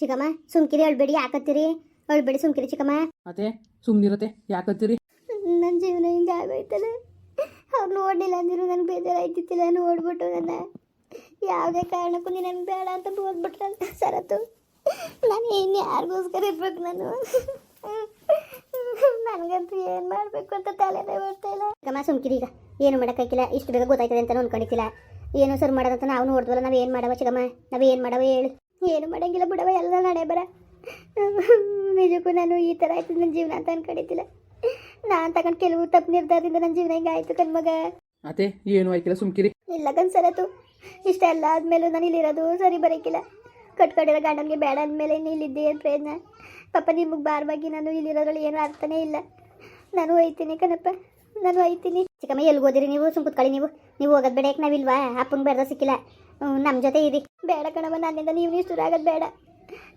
ಚಿಕ್ಕಮ್ಮ ಸುಮ್ಕಿರಿ ಅಳ್ಬೇಡಿ ಯಾಕತ್ತೀರಿ? ಅಳ್ಬೇಡಿ ಸುಮ್ಕಿರಿ ಚಿಕ್ಕಮ್ಮ. ಅತ್ತೆ ಸುಮ್ಮನಿರತ್ತೆ ಯಾಕತ್ತೀರಿ? ನನ್ನ ಜೀವನ ಹಿಂಗೆ ಆಗೋಯ್ತಲ್ಲ. ಅವ್ರು ನೋಡಲಿಲ್ಲ ಅಂದಿರು ನನಗೆ ಬೇಜಾರಾಯ್ತಿತ್ತಿಲ್ಲ ನೋಡ್ಬಿಟ್ಟು ನನ್ನ. ಯಾವುದೇ ಕಾರಣಕ್ಕೂ ನೀನು ನನಗೆ ಬೇಡ ಅಂತ ಹೋಗ್ಬಿಟ್ರೆ ಸರತ್ತು ನಾನು ಏನು ಯಾರಿಗೋಸ್ಕರ ಇರ್ಬೇಕು ನಾನು? ನನಗಂತೂ ಏನು ಮಾಡಬೇಕು ಅಂತ ತಲೆನೇ ಬರ್ತಾ ಇಲ್ಲ. ಕಮ್ಮ ಸುಮ್ಕಿರಿ ಈಗ. ಏನು ಮಾಡೋಕ್ಕಾಗಿಲ್ಲ ಇಷ್ಟು ಬೇಗ ಗೊತ್ತಾಯ್ತದೆ ಅಂತ ಅನ್ಕೊಂಡಿದ್ದಿಲ್ಲ. ಏನು ಸರ್ ಮಾಡೋದಂತ ನಾವು ನೋಡಿದ್ವಲ್ಲ ನಾವು ಏನು ಮಾಡವ ಚಿಕ್ಕಮ್ಮ? ನಾವು ಏನು ಮಾಡವ ಹೇಳು. ಏನು ಮಾಡಂಗಿಲ್ಲ ಬಿಡವ ಎಲ್ಲ ನಡೆ ಬರ ನಿಜಕ್ಕೂ ನಾನು ಈ ಥರ ಆಯ್ತು ನನ್ನ ಜೀವನ ಅಂತ ಅನ್ಕೊಂಡಿದ್ದಿಲ್ಲ. ನಾನು ತಗೊಂಡು ಕೆಲವು ತಪ್ಪು ನಿರ್ಧಾರದಿಂದ ನನ್ನ ಜೀವನ ಹಿಂಗೆ ಆಯ್ತು ಕಣ್ಮಗ ಅದೇ ಏನು ಆಯ್ಕಿಲ್ಲ ಸುಮ್ಕಿರಿ. ಇಲ್ಲ ಕನ್ಸಲತ್ತು ಇಷ್ಟ ಎಲ್ಲ ಆದ್ಮೇಲೂ ನಾನು ಇಲ್ಲಿರೋದು ಸರಿ ಬರೋಕ್ಕಿಲ್ಲ ಕಟ್ಕೊಂಡಿರೋ ಗಂಡನಿಗೆ ಬೇಡ ಅಂದಮೇಲೆ ಇನ್ನು ಇಲ್ಲಿದ್ದೆ ಏನು ಪ್ರಯತ್ನ ಪಾಪ ನಿಮಗೆ ಬಾರವಾಗಿ ನಾನು ಇಲ್ಲಿರೋದ್ರಲ್ಲಿ ಏನೂ ಅರ್ಥನೇ ಇಲ್ಲ. ನಾನು ಒಯ್ತೀನಿ ಕಣಪ್ಪ ನಾನು ಒಯ್ತೀನಿ ಚಿಕ್ಕಮ್ಮ ಎಲ್ಲಿ ಹೋದಿರಿ ನೀವು? ಸುಮ್ ಕುತ್ಕೊಳ್ಳಿ ನೀವು. ನೀವು ಹೋಗೋದು ಬೇಡ ಯಾಕೆ ನಾವಿಲ್ವಾ? ಅಪ್ಪನ ಬೇಡ ಸಿಕ್ಕಿಲ್ಲ. ನಮ್ಮ ಜೊತೆ ಇರಿ. ಬೇಡ ಕಣಮ್ಮ ನನ್ನಿಂದ ನೀವು ಇಷ್ಟು ಆಗೋದು ಬೇಡ.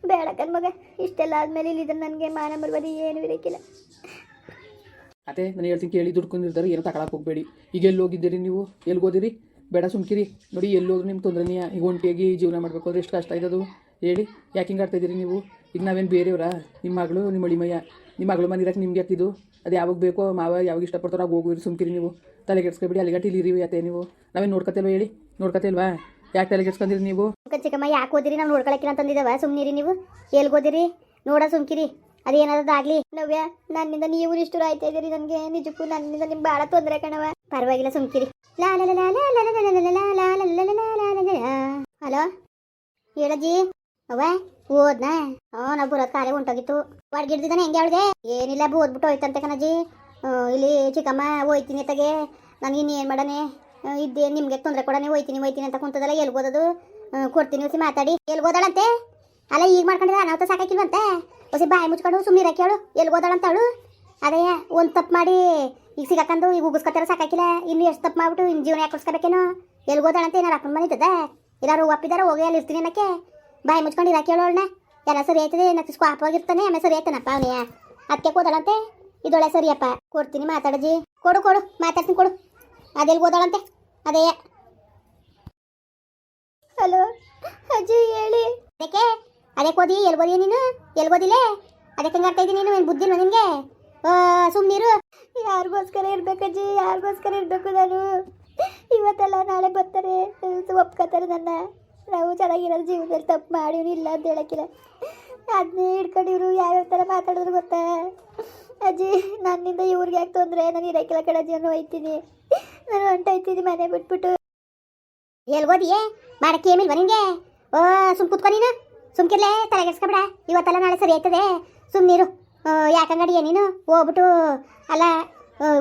ಬೇಡ ಕಣ್ಮಗ ಇಷ್ಟೆಲ್ಲ ಆದಮೇಲೆ ಇಲ್ಲಿದ್ರೆ ನನಗೆ ಮಾನ ಮರ್ಯಾದೆ ಏನು ಇರೋಕ್ಕಿಲ್ಲ ಅದೇ ನಾನು ಹೇಳ್ತೀನಿ ಕೇಳಿ ದುಡ್ಕೊಂಡಿರ್ತಾರೆ ಏನೋ ತಗೊಳಕ್ಕೆ ಹೋಗ್ಬೇಡಿ. ಈಗ ಎಲ್ಲಿ ಹೋಗಿದ್ದೀರಿ ನೀವು? ಎಲ್ಲಿ ಓದಿರಿ? ಬೇಡ ಸುಮ್ಕಿರಿ ನೋಡಿ, ಎಲ್ಲಿ ಹೋದ್ರೆ ನಿಮ್ಗೆ ತೊಂದರೆನೇ ಈಗ ಒಂಟಿಯಾಗಿ ಜೀವನ ಮಾಡಬೇಕು ಅಂದ್ರೆ ಎಷ್ಟು ಕಷ್ಟ ಆಯ್ತದು? ಹೇಳಿ, ಯಾಕೆ ಹಿಂಗೆ ಆಡ್ತಾ ಇದ್ದೀರಿ ನೀವು? ಈಗ ನಾವೇನು ಬೇರೆಯವರಾ? ನಿಮ್ಮ ಮಗಳು, ನಿಮ್ಮ ಅಳಿಮಯ್ಯ. ನಿಮ್ಮ ಮಗಳು ಮನಿರಕ್ಕೆ ನಿಮ್ಗೆ ಹಾಕಿದ್ದು ಅದು ಯಾವಾಗ ಬೇಕೋ, ಮಾವ ಯಾವಾಗ ಇಷ್ಟಪಡ್ತಾರೋ ಆಗ ಹೋಗಿರಿ ಸುಮ್ಕಿರಿ ನೀವು. ತಲೆ ಕೆಡ್ಸ್ಕೊಬೇಡಿ ಅಲ್ಲಿಗಟ್ಟಿ ಇಲ್ಲಿರಿ ಯಾತೆ ನೀವು. ನಾವೇನು ನೋಡ್ಕೊತಿಲ್ವ ಹೇಳಿ? ನೋಡ್ಕೊತಿಲ್ವಾ? ಯಾಕೆ ತಲೆ ಕೆಡ್ಸ್ಕೊಂಡಿರಿ ನೀವು ಚಿಕ್ಕಮ್ಮ ಯಾಕೆ ಓದಿರಿ ನಾವು ನೋಡ್ಕೊಳಕಿರ ಅಂತಂದಿದ್ದವ ಸುಮ್ಮನಿರಿ ನೀವು ಎಲ್ಲಿ ಓದಿರಿ ನೋಡ ಸುಮ್ಕಿರಿ ಅದೇನಾದಾಗ್ಲಿ ನವ್ಯ ನನ್ನಿಂದ ನೀವು ಇಷ್ಟು ಆಯ್ತಾ ಇದೀರಿ ನನಗೆ ನಿಜಕ್ಕೂ ನನ್ನಿಂದ ನಿಮ್ಗೆ ಬಹಳ ತೊಂದರೆ ಕಣವ ಪರವಾಗಿಲ್ಲ ಸುಮ್ಕಿರಿ ಹಲೋ ಹೇಳಜಿ ಅವ ಓದ್ನಾ ಹ್ಞೂ ನಾವು ಬರೋದ್ ಕಾರ್ಯ ಉಂಟೋಗಿತ್ತು ಹೊಡ್ಗಿಡ್ದಿದ್ದಾನೆ ಹೆಂಗೆ ಅವಳಿಗೆ ಏನಿಲ್ಲ ಓದ್ಬಿಟ್ಟು ಹೋಯ್ತಂತೆ ಕಣಜಿ ಇಲ್ಲಿ ಚಿಕ್ಕಮ್ಮ ಹೋಯ್ತೀನಿ ತಗೆ ನನಗಿನ್ನೇನು ಮಾಡನೆ ಇದ್ದೇ ನಿಮಗೆ ತೊಂದರೆ ಕೊಡನೆ ಹೋಯ್ತೀನಿ ಹೋಯ್ತೀನಿ ಅಂತ ಕುಂತದಲ್ಲ, ಎಲ್ಲಿ ಓದೋದು ಕೊಡ್ತೀನಿ ಉಸಿ ಮಾತಾಡಿ. ಎಲ್ಲಿ ಓದಾಳಂತೆ ಅಲ್ಲ, ಈಗ ಮಾಡ್ಕೊಂಡಿದ್ರೆ ಅನಾಹುತ ಸಾಕಾಕಿಲ್ವಂತೆ? ಹೊಸಿ ಬಾಯಿ ಮುಚ್ಕೊಂಡು ಸುಮ್ಮನೆ ಕೇಳು, ಎಲ್ಲಿ ಓದಾಳಂತ ಅವಳು ಅದೇ, ಒಂದು ತಪ್ಪು ಮಾಡಿ ಈಗ ಸಿಗಾಕಂದು ಈಗ ಉಗಿಸ್ಕೊತಾರ ಸಾಕಾಕಿಲ್ಲ, ಇನ್ನು ಎಷ್ಟು ತಪ್ಪು ಮಾಡ್ಬಿಟ್ಟು ಇನ್ನು ಜೀವನ ಯಾಕೆ ಎಲ್ಲಿ ಓದಾಳಂತೆ ಏನಾರು ಅಪ್ಪನ ಬಂದಿದ್ದದೆ ಇದಾರು ಒಪ್ಪಿದಾರ, ಹೋಗಿ ಅಲ್ಲಿ ಇರ್ತೀನಿ ಅನ್ನಕ್ಕೆ? ಬಾಯಿ ಮುಚ್ಕೊಂಡು ಇರಾಕ್ ಹೇಳೋಳ್ನ ಎಲ್ಲ ಸರಿ ಆಯ್ತದೆ ನಕ್ಕೆ ಸ್ವಾಪವಾಗಿರ್ತಾನೆ ಆಮೇಲೆ ಸರಿ ಆಯ್ತಾನಪ್ಪ ಅವನೇ ಅದಕ್ಕೆ ಓದಾಳಂತೆ ಇದೊಳೆ ಸರಿಯಪ್ಪ. ಕೊಡ್ತೀನಿ, ಮಾತಾಡಜಿ. ಕೊಡು ಕೊಡು, ಮಾತಾಡ್ತೀನಿ, ಕೊಡು. ಅದೆಲ್ಲಿ ಓದಾಳಂತೆ ಅದೇ. ಹಲೋ ಅಜ್ಜಿ ಹೇಳಿ. ಅದಕ್ಕೆ ಅದಕ್ಕೆ ಓದಿ ಎಲ್ಲಿ ಓದಿ ನೀನು? ಎಲ್ಲಿ ಓದಿಲೆ ಅದಕ್ಕೆ ಹಂಗೆ ಇದ್ದೀನಿ ನೀನು? ಏನು ಬುದ್ಧಿಲ್ವ ನಿನಗೆ? ಸುಮ್ಮನಿರು ಯಾರಿಗೋಸ್ಕರ ಇರ್ಬೇಕಜ್ಜಿ ಯಾರಿಗೋಸ್ಕರ ಇರಬೇಕು ನಾನು? ಇವತ್ತೆಲ್ಲ ನಾಳೆ ಬರ್ತಾರೆ. ಒಪ್ಕೋತಾರೆ ನನ್ನ. ನಾವು ಚೆನ್ನಾಗಿರೋದು ಜೀವನದಲ್ಲಿ ತಪ್ಪು ಮಾಡಿವ್ರು ಇಲ್ಲ ಅಂತ ಹೇಳಕ್ಕಿಲ್ಲ. ಅದನ್ನೇ ಹಿಡ್ಕೊಂಡಿವ್ರು ಯಾವ್ಯಾವ ಥರ ಮಾತಾಡಿದ್ರು ಗೊತ್ತಾ? ಅಜ್ಜಿ ನನ್ನಿಂದ ಇವ್ರಿಗೆ ಯಾಕೆ ತೊಂದರೆ? ನಾನು ಇರೋಕ್ಕಿಲ್ಲ ಕಡೆ ಅನ್ನೋ ಹೋಯ್ತೀನಿ ನಾನು ಹೊಂಟೋಯ್ತೀನಿ ಮನೆ ಬಿಟ್ಬಿಟ್ಟು. ಎಲ್ಲಿ ಓದಿಯೇ ಮಾಡಕ್ಕೆ ಏಮಿಲ್ವ ನಿಂಗೆ? ಓ, ಸುಮ್ ಕುತ್ಕೊ ನೀನು. ಸುಮ್ಕಿರ್ಲೆ ತಲೆಗೆಡ್ಸ್ಕೊಬೇಡ ಇವತ್ತೆಲ್ಲ ನಾಳೆ ಸರಿ ಆಯ್ತದೆ. ಸುಮ್ಮನಿರು ಯಾಕಂಗಡಿಯ ನೀನು? ಹೋಗ್ಬಿಟ್ಟು, ಅಲ್ಲ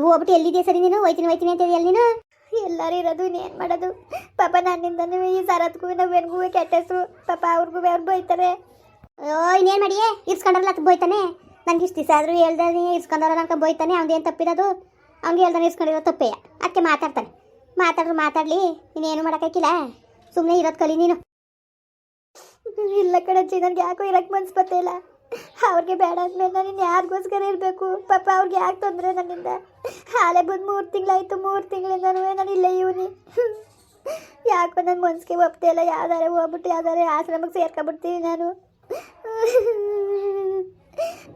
ಹೋಗ್ಬಿಟ್ಟು ಎಲ್ಲಿದೆಯಾ ಸರಿ ನೀನು? ಹೋಯ್ತೀನಿ ಹೋಯ್ತೀನಿ ಅಂತ ಎಲ್ಲಿ ನೀನು? ಎಲ್ಲರೂ ಇರೋದು ಏನು ಮಾಡೋದು? ಪಾಪ ನನ್ನಿಂದನೂ ಈ ಸರತ್ಗೂ ನಾವು ಕೆಟ್ಟ ಹೆಸರು. ಪಾಪ ಅವ್ರಿಗೂ ಅವ್ರು ಬೈತಾರೆ ಅಯ್ಯೋ ಇನ್ನೇನು ಮಾಡಿಯೇ? ಇರ್ಸ್ಕೊಂಡ್ರಲ್ಲ ಅದು ಬೋಯ್ತಾನೆ. ನನಗೆ ಇಷ್ಟು ದಿವಸ ಆದರೂ ಹೇಳ್ದೆ ಇರ್ಸ್ಕೊಂಡವ್ರ ನನಗೆ ಬೋಯ್ತಾನೆ. ಅವ್ನು ತಪ್ಪಿರೋದು? ಅವ್ನಿಗೆ ಹೇಳ್ದಾನೆ ಇಸ್ಕೊಂಡಿರೋ ತಪ್ಪೇ. ಅದಕ್ಕೆ ಮಾತಾಡ್ತಾನೆ. ಮಾತಾಡ್ರು ಮಾತಾಡ್ಲಿ, ನೀನೇನು ಮಾಡೋಕ್ಕಾಗಿಲ್ಲ ಸುಮ್ಮನೆ ಇರೋದು ಕಲಿ ನೀನು. ಇಲ್ಲ ಕಣಜ್ಜಿ, ನನಗೆ ಯಾಕೋ ಇರಕ್ಕೆ ಮನ್ಸು ಇಲ್ಲ. ಅವ್ರಿಗೆ ಬೇಡ ಅಂದ್ಮೇಲೆ ನಾನು ಇನ್ನು ಯಾರಿಗೋಸ್ಕರ ಇರಬೇಕು? ಪಾಪ ಅವ್ರಿಗೆ ಯಾಕೆ ತೊಂದರೆ ನನ್ನಿಂದ? ಹಾಲೆ ಬಂದು ಮೂರು ತಿಂಗಳಾಯ್ತು, ಮೂರು ತಿಂಗಳಿಂದನೂ ನಾನು ಇಲ್ಲೇ ಇವನಿ. ಯಾಕೋ ನನ್ನ ಮನ್ಸಿಗೆ ಒಪ್ತಾ ಇಲ್ಲ. ಯಾವ್ದಾರೆ ಹೋಗ್ಬಿಟ್ಟು, ಯಾವ್ದಾರೆ ಆಶ್ರಮಕ್ಕೆ ಸೇರ್ಕೊಬಿಡ್ತೀನಿ ನಾನು.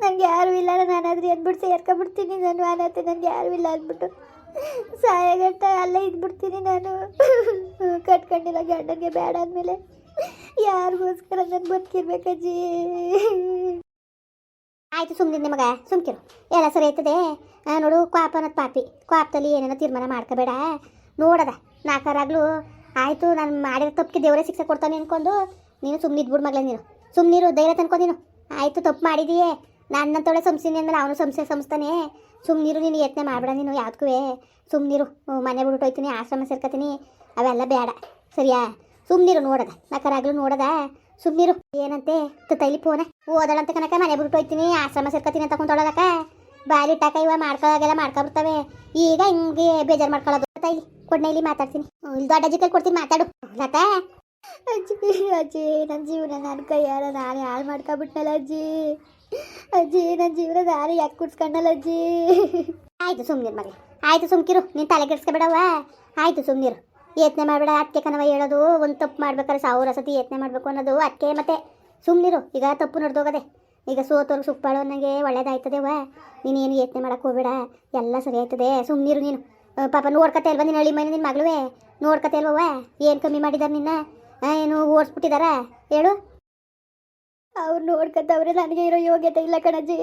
ನನಗೆ ಯಾರು ಇಲ್ಲ ನಾನಾದ್ರೂ ಅಂದ್ಬಿಟ್ಟು ಸೇರ್ಕೊಂಬಿಡ್ತೀನಿ ನಾನು ಅನತ್ತೆ ನನಗೆ ಯಾರು ಇಲ್ಲ ಅಂದ್ಬಿಟ್ಟು. ಸಾಯಗಟ್ಟ ಅಲ್ಲೇ ಇದ್ಬಿಡ್ತೀನಿ ನಾನು. ಕಟ್ಕೊಂಡಿಲ್ಲ ಗಂಡನಿಗೆ ಬೇಡ ಅಂದಮೇಲೆ. ಯಾರಿಗೋಸ್ಕರ ನಾನು ಬದುಕಿರ್ಬೇಕಜ್ಜಿ ಆಯ್ತು ಸುಮ್ಮನೆ ಮಗ ಸುಮ್ಕಿರು ಎಲ್ಲ ಸರಿ ಆಯ್ತದೆ? ನೋಡು, ಕ್ವಾಪ ಅನ್ನೋದು ಪಾಪಿ. ಕ್ವಾಪದಲ್ಲಿ ಏನೇನೋ ತೀರ್ಮಾನ ಮಾಡ್ಕೋಬೇಡ. ನೋಡದ ನಾಲ್ಕರಾಗ್ಲು ಆಯಿತು, ನಾನು ಮಾಡಿರೋ ತಪ್ಪಿಗೆ ದೇವರೇ ಶಿಕ್ಷೆ ಕೊಡ್ತಾನೆ ಅನ್ಕೊಂಡು. ನೀನು ಸುಮ್ಮನೆ ಇದ್ಬಿಡು ಮಗಳೇ ನೀನು. ಸುಮ್ಮನಿರು ಧೈರ್ಯ ತನ್ಕೊ ನೀನು. ಆಯಿತು, ತಪ್ಪು ಮಾಡಿದೀಯೇ. ನನ್ನಂತೊಳೆ ಸಂಸ್ಥೆನಿ ಅಂದಮೇಲೆ ಅವನು ಸಂಸ್ಥೆ ಸಂಸ್ಥಾನೆ. ಸುಮ್ಮನಿರು ನೀನು ಯತ್ನೆ ಮಾಡಬೇಡ ನೀನು ಯಾವ್ದಕ್ಕೂ ಸುಮ್ಮನಿರು ಮನೆ ಬಿಟ್ಟು ಹೋಯ್ತೀನಿ, ಆಶ್ರಮ ಸೇರ್ಕೊತೀನಿ. ಅವೆಲ್ಲ ಬೇಡ, ಸರಿಯಾ? ಸುಮ್ಮನಿರು ನೋಡದ ನಕರಾಗ್ಲೂ ನೋಡದ. ಸುಮ್ಮನಿರು ಏನಂತೆ? ತೈಲಿ ಫೋನ ಓದಳಂತ ಕನಕ ಮನೆ ಬಿಟ್ಟು ಹೋಯ್ತೀನಿ, ಆಶ್ರಮ ಸೇರ್ಕೊತೀನಿ ಅಂತ ಕುಂತೊಳದಕ್ಕ ಬಾಲಿ ಇಟ್ಟಾಕ ಇವ ಮಾಡ್ಕೊಳಗೆಲ್ಲ ಮಾಡ್ಕೊಬಿಡ್ತವೆ. ಈಗ ಹಿಂಗೆ ಬೇಜಾರು ಮಾಡ್ಕೊಳ್ಳೋದು. ತೈಲಿ ಕೊಡ್ನೆ, ಇಲ್ಲಿ ಮಾತಾಡ್ತೀನಿ. ದೊಡ್ಡ ಅಜ್ಜಿ ಕೈ ಕೊಡ್ತೀನಿ, ಮಾತಾಡು. ಲತಾ? ಅಜ್ಜಿ ಅಜ್ಜಿ, ನನ್ನ ಜೀವನ, ನನ್ನ ಕೈಯಾರ ನಾನು ಹಾಳು ಮಾಡ್ಕೊಬಿಟ್ನಲ್ಲ ಅಜ್ಜಿ. ಅಜ್ಜಿ ನನ್ನ ಜೀವನ ದಾರಿ ಯಾಕೆ ಕುಡ್ಸ್ಕೊಂಡಲ್ಲ ಅಜ್ಜಿ? ಆಯ್ತು ಸುಮ್ಮನಿರು ಮಗ ಆಯ್ತು ಸುಮ್ಕಿರು. ನೀನು ತಲೆ ಕೆಡ್ಸ್ಕೊಬೇಡವ ಆಯ್ತು ಸುಮ್ಮನಿರು ಯತ್ನೆ ಮಾಡಬೇಡ ಅದಕ್ಕೆ ಕಣವ ಹೇಳೋದು. ಒಂದು ತಪ್ಪು ಮಾಡ್ಬೇಕಾದ್ರೆ ಸಾವಿರ ಸತಿ ಯತ್ನೆ ಮಾಡಬೇಕು ಅನ್ನೋದು ಅದಕ್ಕೆ ಮತ್ತೆ. ಸುಮ್ಮನಿರು ಈಗ ತಪ್ಪು ನಡೆದೋಗದೆ. ಈಗ ಸೋತವ್ರಿಗೆ ಸುಪ್ಪಾಳು ನನಗೆ ಒಳ್ಳೇದಾಯ್ತದೆ ವಾ ನೀನು ಏನು ಯೋಚನೆ ಮಾಡಕ್ಕೆ ಹೋಗ್ಬೇಡ. ಎಲ್ಲ ಸರಿ ಆಯ್ತದೆ. ಸುಮ್ಮನಿರು ನೀನು. ಪಾಪ ನೋಡ್ಕತೆ ಅಲ್ವಾ ನೀನು ಹಳ್ಳಿ ಮನೆ ನಿನ್ನ ಮಗಳುವೆ? ನೋಡ್ಕತೆ ಅಲ್ವವ ಏನು ಕಮ್ಮಿ ಮಾಡಿದಾರೆ ನಿನ್ನ? ಏನು ಓಡಿಸ್ಬಿಟ್ಟಿದಾರ? ಹೇಳು. ಅವ್ರು ನೋಡ್ಕೊತವ್ರೆ, ನನಗೆ ಇರೋ ಯೋಗ್ಯತೆ ಇಲ್ಲ ಕಣಜಿ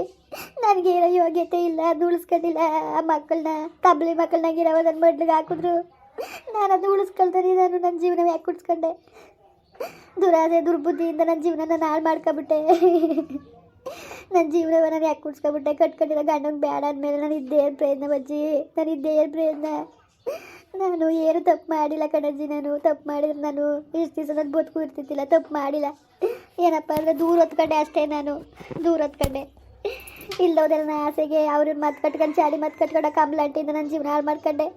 ನನಗೆ ಇರೋ ಯೋಗ್ಯತೆ ಇಲ್ಲ ಅದು ಉಳಿಸ್ಕೊಂಡಿಲ್ಲ ಆ ಮಕ್ಕಳನ್ನ ಕಬ್ಲಿ ಮಕ್ಕಳನ್ನಾಗಿರೋ ನನ್ನ ಮಡ್ಲಿಗೆ ಹಾಕಿದ್ರು. ನಾನು ಅದು ಉಳಿಸ್ಕೊಳ್ತೀನಿ, ನಾನು ನನ್ನ ಜೀವನ ಯಾಕೆ ಕುಡ್ಸ್ಕೊಂಡೆ ದುರಾಸೆ, ದುರ್ಬುದ್ಧಿಯಿಂದ ನನ್ನ ಜೀವನನ ಹಾಳು ಮಾಡ್ಕೊಬಿಟ್ಟೆ. ನನ್ನ ಜೀವನವ ನಾನು ಯಾಕೆ ಕುಡ್ಸ್ಕೊಬಿಟ್ಟೆ ಕಟ್ಕೊಂಡಿರೋ ಗಂಡನ ಬೇಡ ಅಂದಮೇಲೆ ನಾನು ಇದ್ದೇ ಏನು ಪ್ರಯತ್ನ ಬಜ್ಜಿ ನಾನು ಇದ್ದೇ ಏನು ಪ್ರಯತ್ನ. ನಾನು ಏನು ತಪ್ಪು ಮಾಡಿಲ್ಲ ಕಣಜ್ಜಿ, ನಾನು ತಪ್ಪು ಮಾಡಿದ್ರೆ ನಾನು ಇಷ್ಟು ದಿವಸ ನಾನು ಬದುಕು ಇರ್ತಿದ್ದಿಲ್ಲ, ತಪ್ಪು ಮಾಡಿಲ್ಲ. ಏನಪ್ಪ ಅಂದರೆ ದೂರ ಹೊತ್ಕೊಂಡೆ ಅಷ್ಟೇ ನಾನು, ದೂರ ಹೊತ್ಕೊಂಡೆ. ಇಲ್ಲೋದೆಲ್ಲ ನನ್ನ ಆಸೆಗೆ ಅವ್ರನ್ನ ಮಾತು ಕಟ್ಕೊಂಡು ಚಾಡಿ ಮಾತು ಕಟ್ಕೊಂಡು ಕಂಬ್ಲಾಂಟಿಂದ ನನ್ನ ಜೀವನ ಹಾಳು ಮಾಡ್ಕೊಂಡೆ.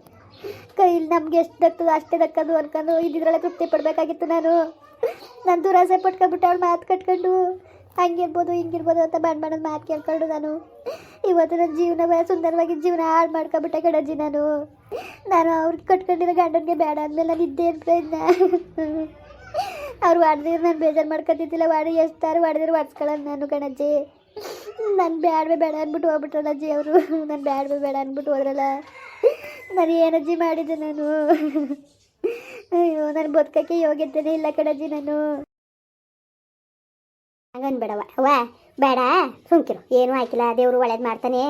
ಕೈಲಿ ನಮ್ಗೆ ಎಷ್ಟು ದಕ್ಕದು ಅಷ್ಟೇ ದಕ್ಕದು ಅನ್ಕೊಂಡು ಇದ್ದಿದ್ರಲ್ಲ ತೃಪ್ತಿ ಪಡಬೇಕಾಗಿತ್ತು ನಾನು. ನಾನು ದುರಾಸೆ ಪಟ್ಕೊಂಡ್ಬಿಟ್ಟು ಅವ್ಳು ಮಾತು ಕಟ್ಕೊಂಡು, ಹಂಗಿರ್ಬೋದು, ಹಿಂಗಿರ್ಬೋದು ಅಂತ ಬಣ್ಣ ಬಣ್ಣದ ಮಾತು ಕೇಳ್ಕೊಂಡು ನಾನು. ಇವತ್ತು ನನ್ನ ಜೀವನ ಸುಂದರವಾಗಿ ಜೀವನ ಹಾಳು ಮಾಡ್ಕೊಂಬಿಟ್ಟೆ ಕಡಜಿ ನಾನು. ನಾನು ಅವ್ರಿಗೆ ಕಟ್ಕೊಂಡಿರೋ ಗಂಡನಿಗೆ ಬೇಡ ಅಂದಮೇಲೆ ನಾನು ಇದ್ದೇನು ಪ್ರಯತ್ನ ಅವ್ರು ಹೊಡೆದಿದ್ರು ನಾನು ಬೇಜಾರು ಮಾಡ್ಕೊತಿದ್ದಿಲ್ಲ. ವಾಡಿ ಎಷ್ಟಾರು ಹೊಡೆದಿರು ಹೊಡ್ಸ್ಕೊಳ್ಳೋದು ನಾನು ಕಣಜ್ಜಿ. ನಾನು ಬ್ಯಾಡ್ವೆ ಬೇಡ ಅಂದ್ಬಿಟ್ಟು ಹೋಗ್ಬಿಟ್ರಲ್ಲ ಅಜ್ಜಿ ಅವರು. ನಾನು ಬ್ಯಾಡ್ವೆ ಬೇಡ ಅಂದ್ಬಿಟ್ಟು ಹೋದ್ರಲ್ಲ. ನಾನು ಏನಜ್ಜಿ ಮಾಡಿದ್ದೆ ನಾನು? ಅಯ್ಯೋ, ನಾನು ಬದುಕಕ್ಕೆ ಯೋಗ್ಯತೆನೇ ಇಲ್ಲ ಕಣಜ್ಜಿ ನಾನು. ಹಂಗನ್ಬೇಡವ ಅವ್ವ, ಬೇಡ. ಸುಮ್ಕಿರು. ಏನೂ ಹಾಕಿಲ್ಲ. ದೇವರು ಒಳ್ಳೇದು ಮಾಡ್ತಾನೆ.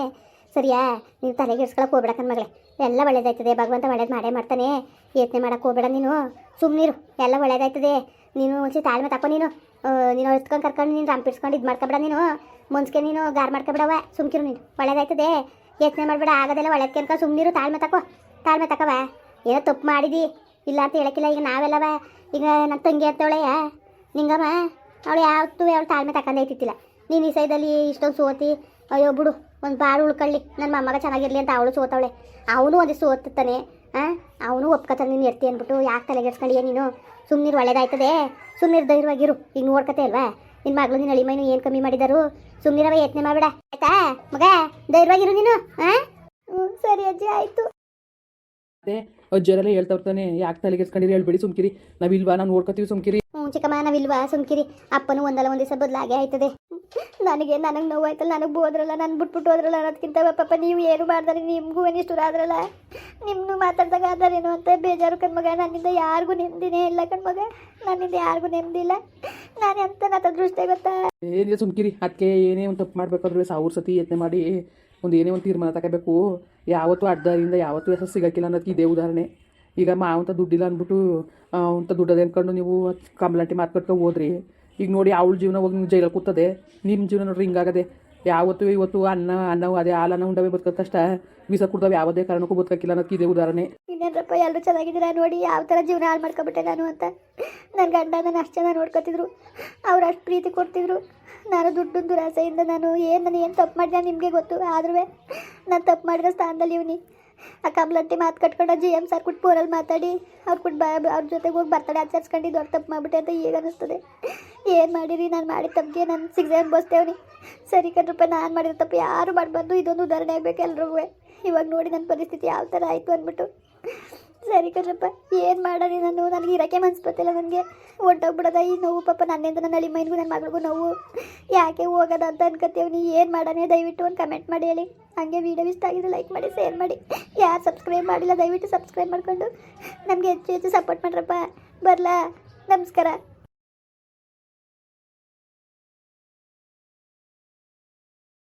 ಸರಿಯಾ? ನೀನು ತಲೆಗೆ ಇಡ್ಸ್ಕೊಳಕ್ಕೆ ಹೋಗ್ಬೇಡ ಕಣ್ ಮಗಳೇ. ಎಲ್ಲ ಒಳ್ಳೇದಾಯ್ತದೆ. ಭಗವಂತ ಒಳ್ಳೇದು ಮಾಡೇ ಮಾಡ್ತಾನೆ. ಯೋಚನೆ ಮಾಡಕ್ಕೆ ಹೋಗ್ಬೇಡ ನೀನು. ಸುಮ್ಮನಿರು ಎಲ್ಲ ಒಳ್ಳೇದಾಯ್ತದೆ. ನೀನು ಮುಂಚೆ ತಾಳ್ಮೆ ತಕೊ ನೀನು. ನೀನು ಎತ್ಕೊಂಡು ಕರ್ಕೊಂಡು ನೀನು ರಂಪಿಡ್ಸ್ಕೊಂಡು ಇದು ಮಾಡ್ಕೊಬೇಡ ನೀನು. ಮುಂಚೆ ನೀನು ಗಾರ್ ಮಾಡ್ಕೊಬೇಡವ ಸುಮ್ಕಿರು ನೀನು. ಒಳ್ಳೇದಾಯ್ತದೆ. ಯೋಚನೆ ಮಾಡಬೇಡ, ಆಗೋದೆಲ್ಲ ಒಳ್ಳೇದಕ್ಕೆ ಅನ್ಕೊ ಸುಮ್ಮನಿರು ತಾಳ್ಮೆ ತಕೋ. ತಾಳ್ಮೆ ತಕವ ಏನೋ ತಪ್ಪು ಮಾಡಿದಿ. ಇಲ್ಲ ಅಂತ ಹೇಳಕ್ಕಿಲ್ಲ, ಈಗ ನಾವೆಲ್ಲವ. ಈಗ ನನ್ನ ತಂಗಿ ಅಂತವಳೆ ನಿಂಗಮ್ಮ. ಅವಳು ಯಾವತ್ತೂ ಅವಳು ತಾಳ್ಮೆ ತಕೊಂಡೇ ಐತಿತ್ತಿಲ್ಲ ನೀನು ಈ ಸೈದಲ್ಲಿ ಇಷ್ಟೊಂದು ಸೋತಿ. ಅಯ್ಯೋ, ಬಿಡು. ಒಂದು ಬಾಳು ಉಳ್ಕೊಳ್ಳಿ. ನನ್ನ ಮೊಮ್ಮಗ ಚೆನ್ನಾಗಿರಲಿ ಅಂತ ಅವಳು ಸೋತವಳೆ. ಅವನು ಒಂದು ಸೋತಿರ್ತಾನೆ ಹಾಂ ಅವನು ಒಪ್ಕೊತಾನೆ ನೀನು ಎತ್ತಿ ಅಂದ್ಬಿಟ್ಟು ಯಾಕೆ ತಲೆಗೆಡ್ಸ್ಕೊಳ್ಳಿಯ ನೀನು? ಸುಮ್ಮನಿರು ಒಳ್ಳೇದಾಯ್ತದೆ. ಸುಮ್ಮನಿರು ಧೈರ್ಯವಾಗಿರು ಈಗ ನೋಡ್ಕತೆ ಅಲ್ವಾ? ನಿನ್ನ ಮಗಳು ನಿನ್ನ ಅಳಿಮೈನು ಏನು ಕಮ್ಮಿ ಮಾಡಿದಾರು? ಸುಮ್ಮನಿರವ ಯತ್ನೆ ಮಾಡಬೇಡ. ಆಯ್ತಾ? ಮಗ ಧೈರ್ಯವಾಗಿರು ನೀನು ಹಾಂ ಹ್ಞೂ ಸರಿ ಅಜ್ಜಿ ಆಯಿತು. ಅದೇ ಅಜ್ಜರೆಲ್ಲ ಹೇಳ್ತಾ ಇರ್ತಾನೆ ಯಾಕೆ ತಲೆಗೆಸ್ಕೊಂಡಿರಿ ಹೇಳ್ಬೇಡಿ ಸುಮ್ಕಿರಿ. ನಾವಿಲ್ವಾ? ನಾವು ನೋಡ್ಕೊತೀವಿ ಸುಮ್ಕಿರಿ. ಹ್ಞೂ ಚಿಕ್ಕಮ್ಮ ನಾವಿಲ್ವಾ? ಸುಮ್ಕಿರಿ. ಅಪ್ಪನು ಒಂದಲ್ಲ ಒಂದು ದಿವಸ ಬದಲಾಗೆ ಆಯ್ತದೆ. ನನಗೆ ನನಗೆ ನೋವು ಆಯ್ತಲ್ಲ ನನಗೆ ಬೋದ್ರಲ್ಲ, ನಾನು ಬಿಟ್ಬಿಟ್ಟು ಹೋದ್ರಲ್ಲ ಅನ್ನೋದಕ್ಕಿಂತ ಪಾಪ ನೀವು ಏನು ಮಾಡ್ದಾರೆ? ನಿಮಗೂ ಏನಿಷ್ಟು ಆದ್ರಲ್ಲ ನಿಮ್ಮನ್ನು ಮಾತಾಡ್ದಾಗ ಆದಾರೇನು ಅಂತ ಬೇಜಾರು ಕಣ್ಮಗ ನನ್ನಿಂದ ಯಾರಿಗೂ ನೆಮ್ಮದಿನೇ ಇಲ್ಲ ಕಣ್ಮಗ ನನ್ನಿಂದ ಯಾರಿಗೂ ನೆಮ್ಮದಿ ಇಲ್ಲ. ನಾನು ಎಂತ ನಾ ದೃಷ್ಟಿ ಗೊತ್ತಾ? ಏನಿಲ್ಲ ಸುಮ್ಕಿರಿ ಅದಕ್ಕೆ ಏನೇ ಒಂದು ತಪ್ಪು ಮಾಡಬೇಕಾದ್ರೆ ಸಾವಿರ ಸತಿ ಯತ್ನೆ ಮಾಡಿ, ಒಂದು ಏನೇ ಒಂದು ತೀರ್ಮಾನ ತಗೋಬೇಕು. ಯಾವತ್ತೂ ಅಡ್ಡದಿಂದ ಯಾವತ್ತೂ ಹೆಸರು ಸಿಗೋಕ್ಕಿಲ್ಲ ಅನ್ನೋದಕ್ಕೆ ಇದೇ ಉದಾಹರಣೆ. ಈಗ ಮಾವಂತ ದುಡ್ಡಿಲ್ಲ ಅಂದ್ಬಿಟ್ಟು ಅಂತ ದುಡ್ಡದೆ ಅಂದ್ಕೊಂಡು ನೀವು ಕಂಬ್ಲಾಂಟಿ ಮಾತ್ಕಟ್ಕೊಂಡು ಹೋದ್ರಿ. ಈಗ ನೋಡಿ ಅವಳ ಜೀವನ ಹೋಗಿ ಜೈಲಲ್ಲಿ ಕೂತದೆ. ನಿಮ್ಮ ಜೀವನ ನೋಡ್ರಿ ಹಿಂಗಾಗದೆ ಯಾವತ್ತು ಇವತ್ತು ಅನ್ನ ಅನ್ನ ಅದೇ ಹಾಲನ್ನ ಉಂಡವೆ ಬದುಕೋದು ಕಷ್ಟ ವಿಸ ಕುಡ್ದವ್ ಯಾವುದೇ ಕಾರಣಕ್ಕೂ ಬದುಕಕ್ಕಿಲ್ಲ ಅನ್ನೋದಕ್ಕೆ ಇದೇ ಉದಾಹರಣೆ. ಇನ್ನೇನಪ್ಪ, ಎಲ್ಲರೂ ಚೆನ್ನಾಗಿದ್ದೀರಾ ನೋಡಿ? ಯಾವ ಥರ ಜೀವನ ಹಾಳು ಮಾಡ್ಕೊಬಿಟ್ಟೆ ನಾನು ಅಂತ. ನನ್ನ ಗಂಡ ನಾನು ಅಷ್ಟು ಚೆನ್ನಾಗಿ ನೋಡ್ಕೊತಿದ್ರು. ಅವ್ರು ಅಷ್ಟು ಪ್ರೀತಿ ಕೊಡ್ತಿದ್ರು. ನಾನು ದುಡ್ಡು ದುರಾಸೆಯಿಂದ ನಾನು ಏನು ನಾನು ಏನು ತಪ್ಪು ಮಾಡಿದೆ ನಿಮಗೆ ಗೊತ್ತು. ಆದ್ರೂ ನಾನು ತಪ್ಪು ಮಾಡಿದ ಸ್ಥಾನದಲ್ಲಿ ಇವನಿ. ಆ ಕಮಲಟ್ಟಿ ಮಾತು ಕಟ್ಕೊಂಡು ಜಿ ಎಂ ಸರ್ ಕುಟ್ಟು ಪೋರಲ್ಲಿ ಮಾತಾಡಿ. ಅವ್ರು ಕುಟ್ಟು ಬಾ ಅವ್ರ ಜೊತೆಗೆ ಹೋಗಿ ಬರ್ತಡೆ ಆಚರಿಸ್ಕೊಂಡು ದೊಡ್ಡ ತಪ್ಪು ಮಾಡಿಬಿಟ್ಟೆ ಅಂತ ಈಗ ಅನ್ನಿಸ್ತದೆ ಏನು ಮಾಡಿರಿ? ನಾನು ಮಾಡಿದ ತಪ್ಪಿಗೆ ನಾನು ಸಿಗದೆ ಅನ್ಭವಿಸ್ತೇವನಿ ಸರಿ ಕಣ್ರಪ್ಪ, ನಾನು ಮಾಡಿದ ತಪ್ಪು ಯಾರು ಮಾಡಬಾರ್ದು? ಇದೊಂದು ಉದಾಹರಣೆ ಆಗಬೇಕು ಎಲ್ರಿಗೂ. ಇವಾಗ ನೋಡಿ ನನ್ನ ಪರಿಸ್ಥಿತಿ ಯಾವ ಥರ ಆಯಿತು ಅಂದ್ಬಿಟ್ಟು. ಸರಿ ಕಣ್ರಪ್ಪ ಏನು ಮಾಡೋಣ ನಾನು? ನನಗೆ ಇರೋಕ್ಕೆ ಮನ್ಸು ಬರ್ತಿಲ್ಲ ನನಗೆ. ಹೊಂಟೋಗ್ಬಿಡೋದ ಈ ನೋವು ಪಾಪ ನನ್ನಿಂದ ನನ್ನ ಅಳಿ ಮೈನಿಗೂ ನನ್ನ ಮಗಳಿಗೂ ನೋವು. ಯಾಕೆ ಹೋಗೋದ ಅಂತ ಅನ್ಕೋತೀವಿ ನೀ? ಏನು ಮಾಡೋಣ? ದಯವಿಟ್ಟು ಒಂದು ಕಮೆಂಟ್ ಮಾಡಿ ಹೇಳಿ. ಹಾಗೆ ವೀಡಿಯೋ ಇಷ್ಟ ಆಗಿದೆ ಲೈಕ್ ಮಾಡಿ ಶೇರ್ ಮಾಡಿ. ಯಾರು ಸಬ್ಸ್ಕ್ರೈಬ್ ಮಾಡಿಲ್ಲ, ದಯವಿಟ್ಟು ಸಬ್ಸ್ಕ್ರೈಬ್ ಮಾಡಿಕೊಂಡು. ನಮಗೆ ಹೆಚ್ಚು ಹೆಚ್ಚು ಸಪೋರ್ಟ್ ಮಾಡ್ರಪ್ಪ. ಬರಲಾ? ನಮಸ್ಕಾರ.